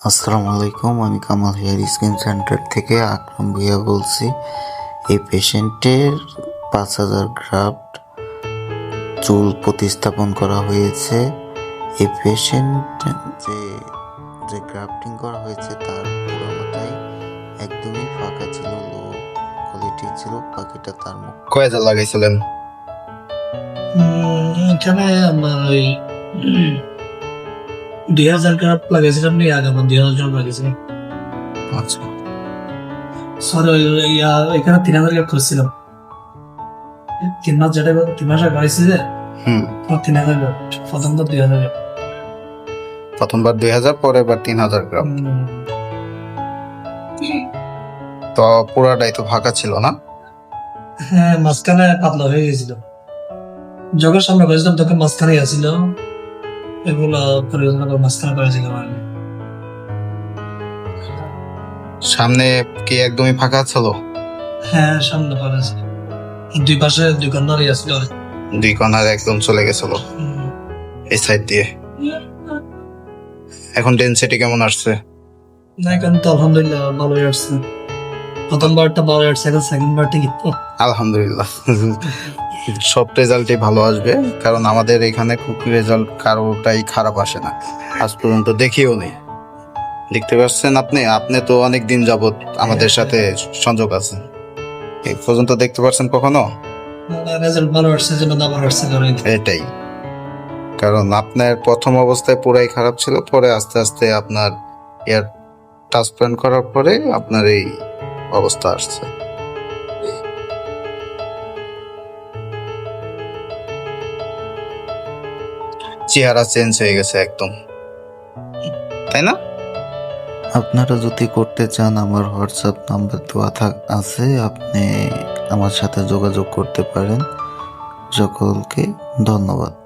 আসসালামু আলাইকুম আমি কামাল হেয়ার স্কিন সেন্টার থেকে আকরাম ভুইয়া বলছি। এই পেশেন্টের পাঁচ হাজার গ্রাফট চুল প্রতিস্থাপন করা হয়েছে। এই পেশেন্ট যে যে গ্রাফটিং করা হয়েছে তার পুরো মাথায় একদমই ফাঁকা ছিল লো কোয়ালিটি ছিল বাকিটা তার মুখ। কয় লাগাইছিলেন? এখানে আমার ওই দুই হাজার গ্রাম লাগাইছিলাম নি আগে দুই হাজার গ্রাম লাগাইছিলাম আচ্ছা। সরি এখানে তিন হাজার গ্রাম করছিলাম তিন মাস যেটা তিন মাস আগে হয়েছে যে তিন হাজার গ্রাম প্রথম তো দুই হাজার গ্রাম প্রথমবার দুই হাজার পরের বার তিন হাজার গ্রাম তো পুরাটাই তো ফাঁকা ছিল না? হ্যাঁ মাঝখানে পাতলা হয়ে গেছিল। যখন সামনে করেছিলাম তখন মাঝখানে আসছিল এগুলো পরিযোজনা করে মাঝখানে করেছিলাম আর কি। সামনে কি একদমই ফাঁকা ছিল? হ্যাঁ সামনে করেছে দুই পাশে দুই কর্নারই আসছিল দুই কর্নার একদম চলে গেছিল। এই সাইড দিয়ে। এখন ডেন্সিটি কেমন আসছে? না এখন তো আলহামদুলিল্লাহ ভালোই আসছে। প্রথমবারটা ভালো আসছে এখন সেকেন্ড বারটা কি? তো আলহামদুলিল্লাহ। সব রেজাল্টই ভালো আসবে কারণ আমাদের এখানে খুব রেজাল্ট কারোটাই খারাপ আসে না। আজ পর্যন্ত দেখিও নেই দেখতে পাচ্ছেন আপনি? আপনি তো অনেক দিন যাবত আমাদের সাথে সংযোগ আছে এই পর্যন্ত দেখতে পাচ্ছেন কখনো? এটাই। কারণ আপনার প্রথম অবস্থায় পুরাই খারাপ ছিল পরে আস্তে আস্তে আপনার এয়ার ট্রান্সপ্লান্ট করার পরে আপনার এই অবস্থা আসছে। চেহারা চেঞ্জ হয়ে গেছে একদম। তাই না? আপনারা যদি করতে চান, আমার হোয়াটসঅ্যাপ নাম্বার দেওয়া থাক, আছে, আপনি আমার সাথে যোগাযোগ করতে পারেন। সকলকে ধন্যবাদ।